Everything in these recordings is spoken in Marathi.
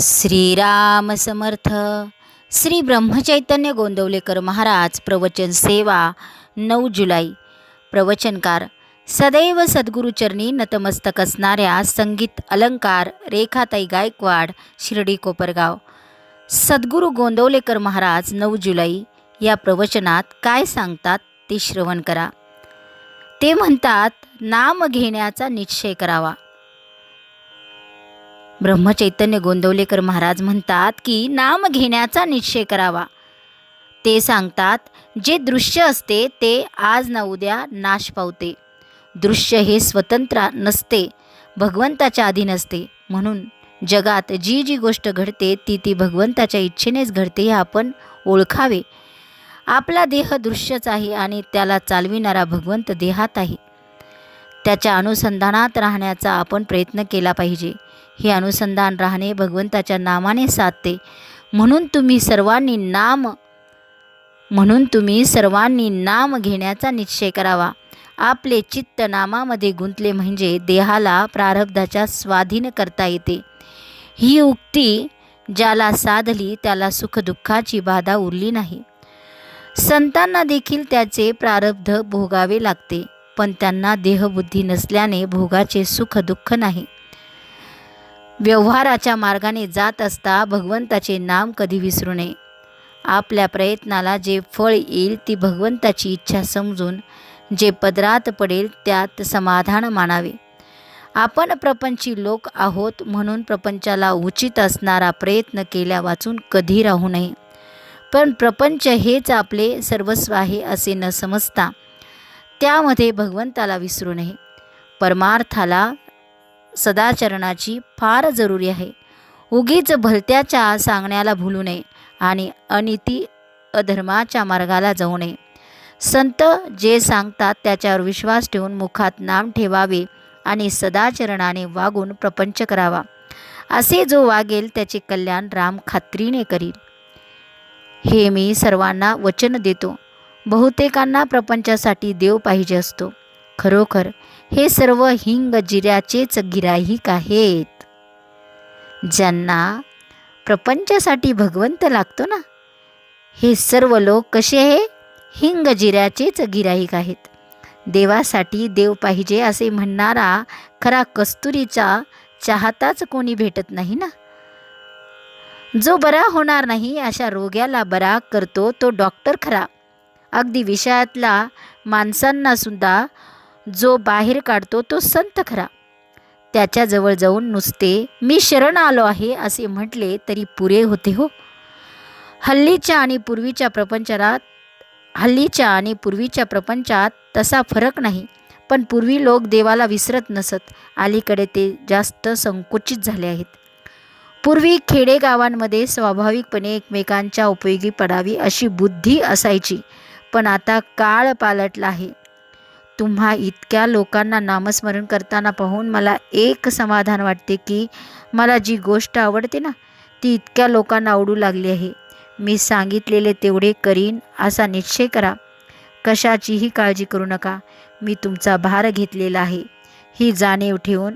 श्रीराम समर्थ. श्री ब्रह्मचैतन्य गोंदवलेकर महाराज प्रवचन सेवा नऊ जुलै. प्रवचनकार सदैव सद्गुरुचरणी नतमस्तक असणाऱ्या संगीत अलंकार रेखाताई गायकवाड शिर्डी कोपरगाव. सद्गुरू गोंदवलेकर महाराज नऊ जुलै. या प्रवचनात काय सांगतात ते श्रवण करा. ते म्हणतात नाम घेण्याचा निश्चय करावा. ब्रह्मचैतन्य गोंदवलेकर महाराज म्हणतात की नाम घेण्याचा निश्चय करावा. ते सांगतात जे दृश्य असते ते आज ना उद्या नाश पावते. दृश्य हे स्वतंत्र नसते भगवंताच्या अधीन असते. म्हणून जगात जी जी गोष्ट घडते ती ती भगवंताच्या इच्छेनेच घडते हे आपण ओळखावे. आपला देह दृश्यच आहे आणि त्याला चालविणारा भगवंत देहात आहे. त्याच्या अनुसंधानात राहण्याचा आपण प्रयत्न केला पाहिजे. हे अनुसंधान राहणे भगवंताच्या नामाने साधते. म्हणून तुम्ही सर्वांनी नाम म्हणून तुम्ही सर्वांनी नाम घेण्याचा निश्चय करावा. आपले चित्त नामामध्ये गुंतले म्हणजे देहाला प्रारब्धाच्या स्वाधीन करता येते. ही उक्ती ज्याला साधली त्याला सुखदुःखाची बाधा उरली नाही. संतांना देखील त्याचे प्रारब्ध भोगावे लागते पण त्यांना देहबुद्धी नसल्याने भोगाचे सुख दुःख नाही. व्यवहाराच्या मार्गाने जात असता भगवंताचे नाम कधी विसरू नये. आपल्या प्रयत्नाला जे फळ येईल ती भगवंताची इच्छा समजून जे पदरात पडेल त्यात समाधान मानावे. आपण प्रपंची लोक आहोत म्हणून प्रपंचाला उचित असणारा प्रयत्न केल्या वाचून कधी राहू नये. पण प्रपंच हेच आपले सर्वस्व आहे असे न समजता त्यामध्ये भगवंताला विसरू नये. परमार्थाला सदाचरणाची फार जरुरी आहे. उगीच भलत्याच्या सांगण्याला भुलू नये आणि अनिती अधर्माच्या मार्गाला जाऊ नये. संत जे सांगतात त्याच्यावर विश्वास ठेवून मुखात नाम ठेवावे आणि सदाचरणाने वागून प्रपंच करावा. असे जो वागेल त्याचे कल्याण राम खात्रीने करील. हे मी सर्वांना वचन देतो. बहुतेकांना प्रपंचासाठी देव पाहिजे असतो. खरोखर हे सर्व हिंग जिऱ्याचेच गिराहीक आहेत. ज्यांना प्रपंचासाठी भगवंत लागतो ना हे सर्व लोक कसे आहे हिंग जिऱ्याचेच गिराहीक आहेत. देवासाठी देव पाहिजे असे म्हणणारा खरा कस्तुरीचा चाहताच कोणी भेटत नाही ना? जो बरा होणार नाही अशा रोग्याला बरा करतो तो डॉक्टर खरा. अगदी विषयातला माणसांनासुद्धा जो बाहेर काढतो तो संत खरा. त्याच्याजवळ जाऊन नुसते मी शरण आलो आहे असे म्हटले तरी पुरे होते हो. हल्लीच्या आणि पूर्वीच्या प्रपंचात हल्लीच्या आणि पूर्वीच्या प्रपंचात तसा फरक नाही पण पूर्वी लोक देवाला विसरत नसत अलीकडे ते जास्त संकुचित झाले आहेत. पूर्वी खेडेगावांमध्ये स्वाभाविकपणे एकमेकांच्या उपयोगी पडावी अशी बुद्धी असायची पण आता काळ पालटला आहे. तुम्हा इतक्या लोकांना नामस्मरण करताना पाहून मला एक समाधान वाटते की मला जी गोष्ट आवडते ना ती इतक्या लोकांना आवडू लागली आहे. मी सांगितलेले तेवढे करीन असा निश्चय करा. कशाचीही काळजी करू नका. मी तुमचा भार घेतलेला आहे. ही जाणीव ठेवून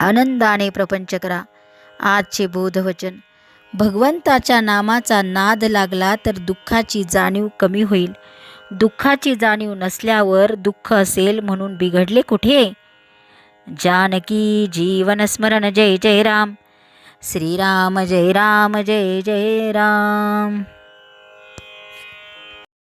आनंदाने प्रपंच करा. आजचे बोधवचन. भगवंताच्या नामाचा नाद लागला तर दुःखाची जाणीव कमी होईल. दुःखाची जाणीव नसल्यावर दुःख असेल म्हणून बिघडले कुठे? जानकी जीवन स्मरण जय जय राम. श्रीराम जय राम जय जय राम.